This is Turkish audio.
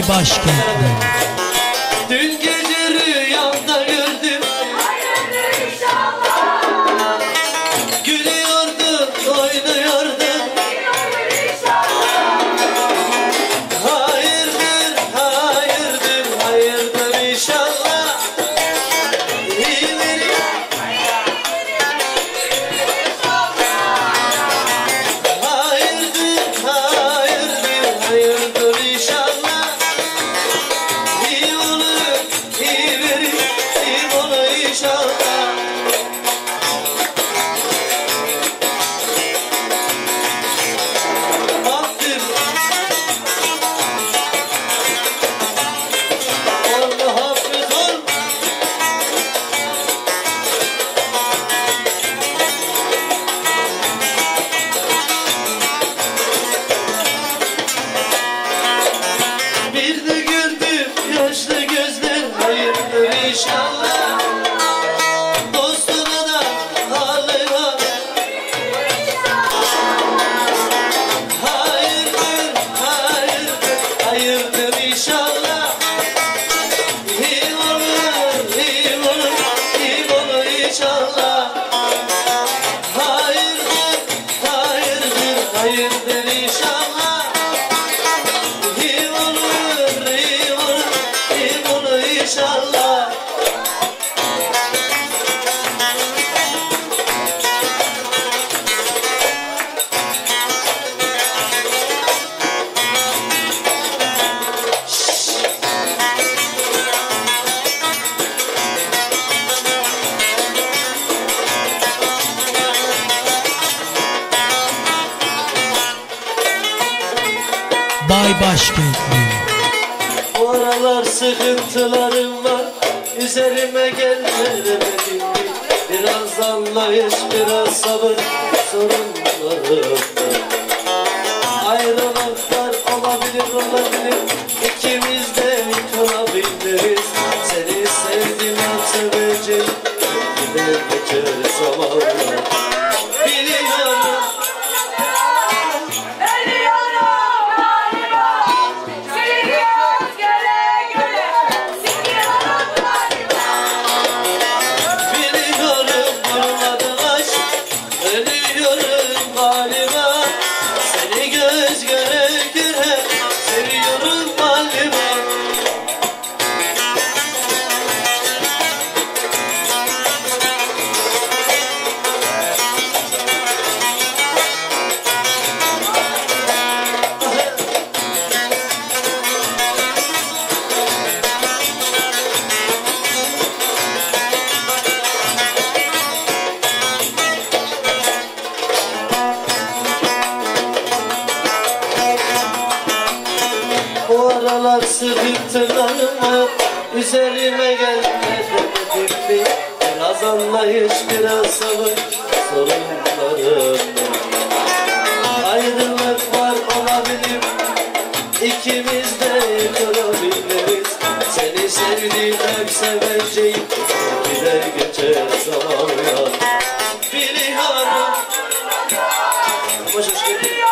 Bay başkentli. Dün hayırdır, hayırdır Bay başkentli. Bu aralar sıkıntılarım var Üzerime gelme demedim? Biraz anlayış, biraz sabır sorunlarım var Ayrılıklar olabilir, olabilir Yollar sürüp tırlarıma Üzerime gelmedi gibi. Biraz anlayış biraz sabır Sorunlarım Ayrılık var olabilir. İkimiz de kırabiliriz Seni sevdiğim hep seveceğim. Gider geçer zaman ya Biliyorum Hoş hoş geldin